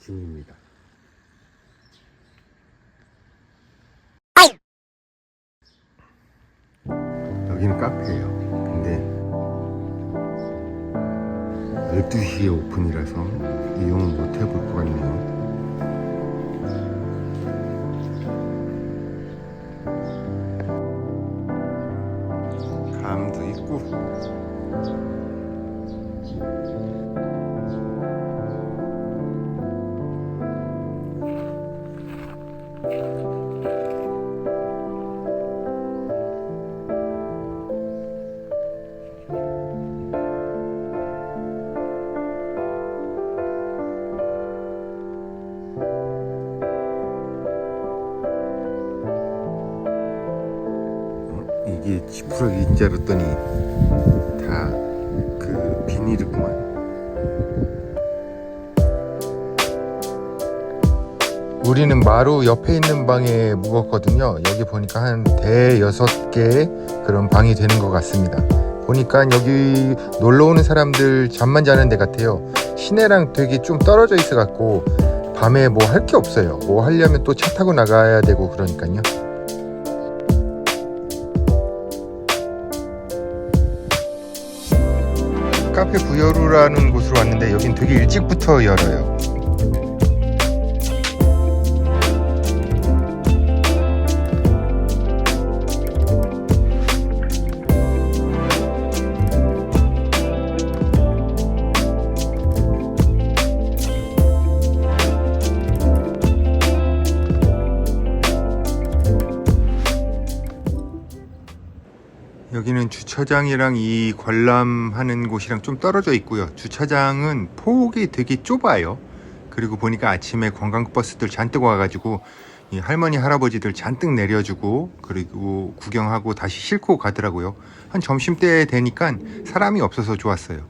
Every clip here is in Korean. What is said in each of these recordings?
중입니다. 여기는 카페예요. 근데 12시에 오픈이라서 이용을 못 해볼 것 같네요. 이게 지푸라기인 줄 알았더니 다 그 비닐이구만. 우리는 마루 옆에 있는 방에 묵었거든요. 여기 보니까 한 대여섯 개의 그런 방이 되는 것 같습니다. 보니까 여기 놀러 오는 사람들 잠만 자는 데 같아요. 시내랑 되게 좀 떨어져 있어 갖고 밤에 뭐 할 게 없어요. 뭐 하려면 또 차 타고 나가야 되고 그러니까요. 카페 부여루라는 곳으로 왔는데 여긴 되게 일찍부터 열어요. 여기는 주차장이랑 이 관람하는 곳이랑 좀 떨어져 있고요. 주차장은 폭이 되게 좁아요. 그리고 보니까 아침에 관광버스들 잔뜩 와가지고 이 할머니 할아버지들 잔뜩 내려주고 그리고 구경하고 다시 싣고 가더라고요. 한 점심때 되니까 사람이 없어서 좋았어요.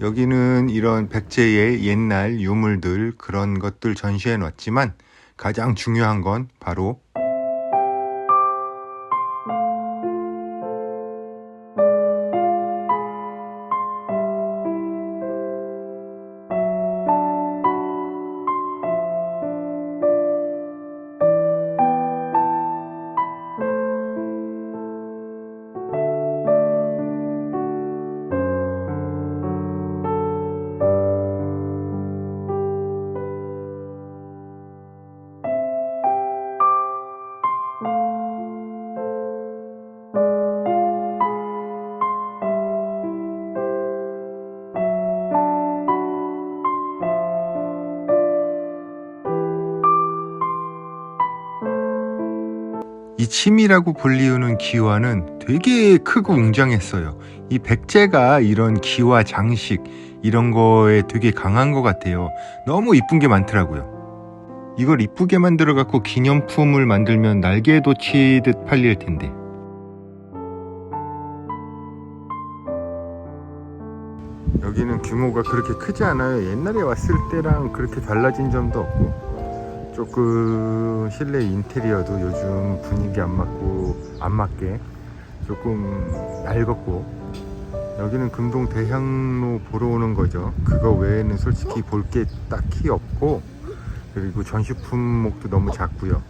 여기는 이런 백제의 옛날 유물들 그런 것들 전시해 놨지만 가장 중요한 건 바로 이 침이라고 불리우는 기와는 되게 크고 웅장했어요. 이 백제가 이런 기와 장식 이런 거에 되게 강한 것 같아요. 너무 이쁜 게 많더라고요. 이걸 이쁘게 만들어 갖고 기념품을 만들면 날개도 치듯 팔릴 텐데. 여기는 규모가 그렇게 크지 않아요. 옛날에 왔을 때랑 그렇게 달라진 점도 없고. 조금 실내 인테리어도 요즘 분위기 안 맞고 안 맞게 조금 낡았고 여기는 금동 대향로 보러 오는 거죠. 그거 외에는 솔직히 볼 게 딱히 없고 그리고 전시 품목도 너무 작고요.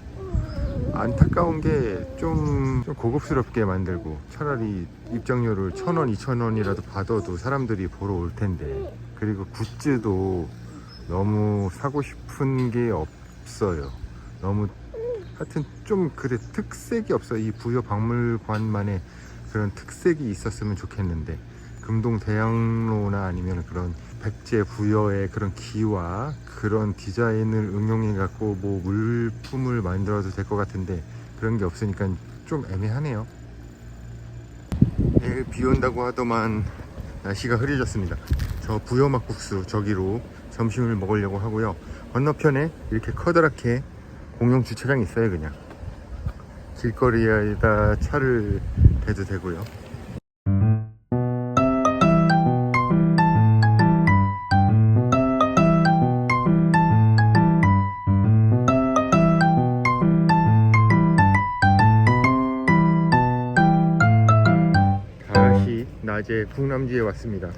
안타까운 게좀 고급스럽게 만들고 차라리 입장료를 천 원 이천 원이라도 받아도 사람들이 보러 올 텐데. 그리고 굿즈도 너무 사고 싶은 게 없. 없어요. 너무 하여튼 좀 그래 특색이 없어. 이 부여 박물관만의 그런 특색이 있었으면 좋겠는데 금동 대양로나 아니면 그런 백제 부여의 그런 기와 그런 디자인을 응용해 갖고 뭐 물품을 만들어도 될 것 같은데 그런 게 없으니까 좀 애매하네요. 내일 비 온다고 하더만 날씨가 흐려졌습니다. 저 부여 막국수 저기로 점심을 먹으려고 하고요. 건너편에 이렇게 커다랗게 공용 주차장이 있어요 그냥. 길거리에다 차를 대도 되고요. 다시 낮에 궁남지에 왔습니다.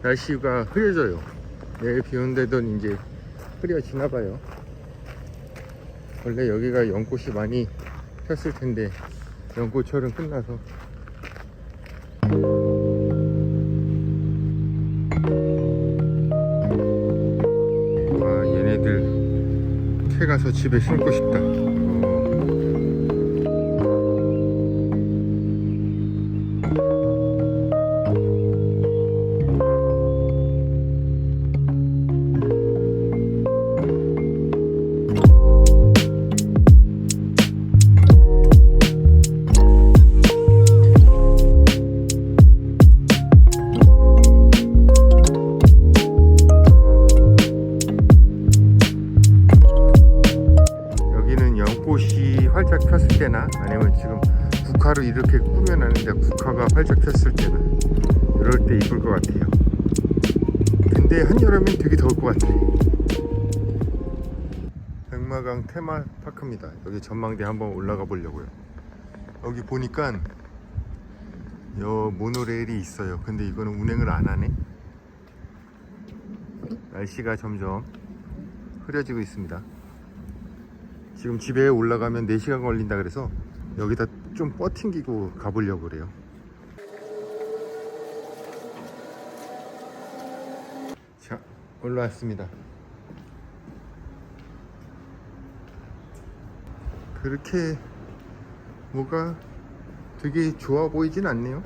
날씨가 흐려져요. 내일 비 온다던 이제 흐려지나 봐요. 원래 여기가 연꽃이 많이 폈을 텐데 연꽃철은 끝나서 와 얘네들 캐 가서 집에 심고 싶다. 여름엔 되게 더울 것 같아. 백마강 테마파크입니다. 여기 전망대 한번 올라가 보려고요. 여기 보니까 여 모노레일이 있어요. 근데 이거는 운행을 안 하네. 날씨가 점점 흐려지고 있습니다. 지금 집에 올라가면 4시간 걸린다 그래서 여기다 좀 뻗팅기고 가보려고 그래요. 자, 올라왔습니다. 그렇게 뭐가 되게 좋아 보이진 않네요.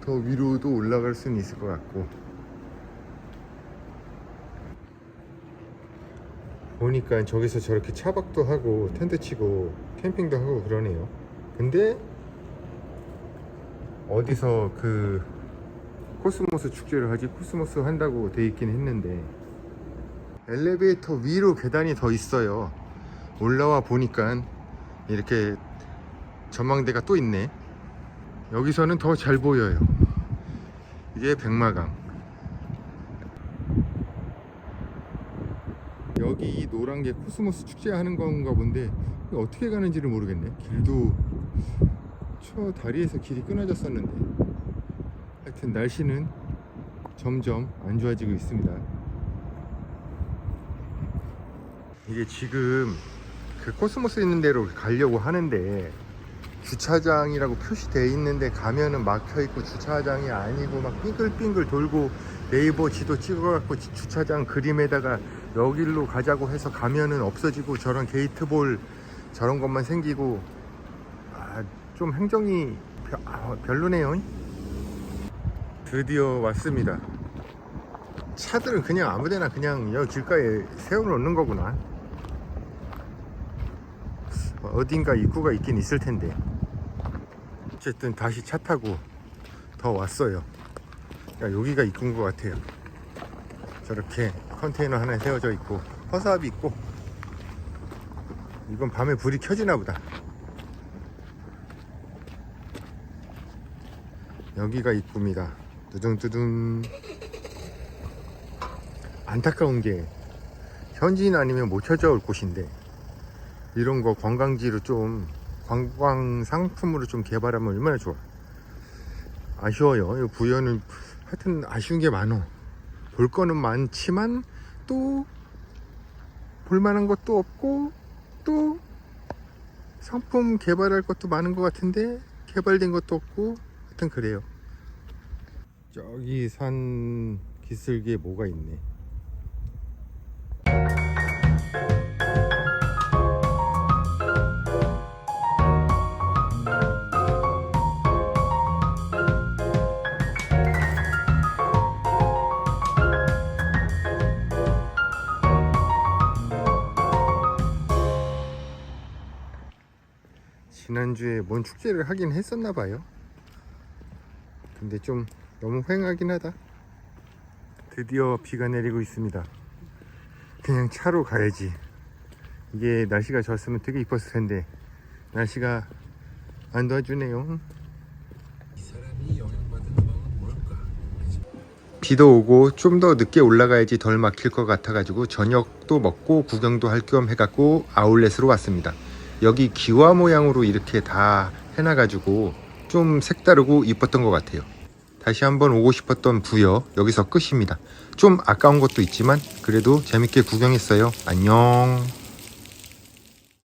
더 위로도 올라갈 수는 있을 것 같고. 보니까 저기서 저렇게 차박도 하고 텐트 치고 캠핑도 하고 그러네요. 근데 어디서 그 코스모스 축제를 하지 코스모스 한다고 돼 있긴 했는데 엘리베이터 위로 계단이 더 있어요. 올라와 보니까 이렇게 전망대가 또 있네. 여기서는 더 잘 보여요. 이게 백마강. 여기 이 노란 게 코스모스 축제 하는 건가 본데 어떻게 가는지를 모르겠네. 길도 저 다리에서 길이 끊어졌었는데 하여튼 날씨는 점점 안 좋아지고 있습니다. 이게 지금 그 코스모스 있는 데로 가려고 하는데 주차장이라고 표시되어 있는데 가면은 막혀 있고 주차장이 아니고 막 빙글빙글 돌고 네이버 지도 찍어갖고 지- 주차장 그림에다가 여길로 가자고 해서 가면은 없어지고 저런 게이트볼 저런 것만 생기고 아, 좀 행정이 별- 아, 별로네요. 드디어 왔습니다. 차들은 그냥 아무데나 그냥 여기 길가에 세워놓는 거구나. 어딘가 입구가 있긴 있을 텐데. 어쨌든 다시 차 타고 더 왔어요. 야, 여기가 입구인 것 같아요. 저렇게 컨테이너 하나 세워져 있고 허수아비 있고 이건 밤에 불이 켜지나 보다. 여기가 입구입니다. 두둥두둥. 안타까운 게 현지인 아니면 못 찾아올 곳인데 이런 거 관광지로 좀 관광 상품으로 좀 개발하면 얼마나 좋아. 아쉬워요. 이 부여는 하여튼 아쉬운 게 많어. 볼 거는 많지만 또 볼만한 것도 없고 또 상품 개발할 것도 많은 것 같은데 개발된 것도 없고 하여튼 그래요. 저기 산 기슭에 뭐가 있네. 지난주에 뭔 축제를 하긴 했었나 봐요. 근데 좀 너무 휑하긴 하다. 드디어 비가 내리고 있습니다. 그냥 차로 가야지. 이게 날씨가 좋았으면 되게 이뻤을 텐데 날씨가 안 도와주네요. 비도 오고 좀 더 늦게 올라가야지 덜 막힐 것 같아가지고 저녁도 먹고 구경도 할 겸 해갖고 아울렛으로 왔습니다. 여기 기와 모양으로 이렇게 다 해놔가지고 좀 색다르고 이뻤던 것 같아요. 다시 한번 오고 싶었던 부여 여기서 끝입니다. 좀 아까운 것도 있지만 그래도 재밌게 구경했어요. 안녕.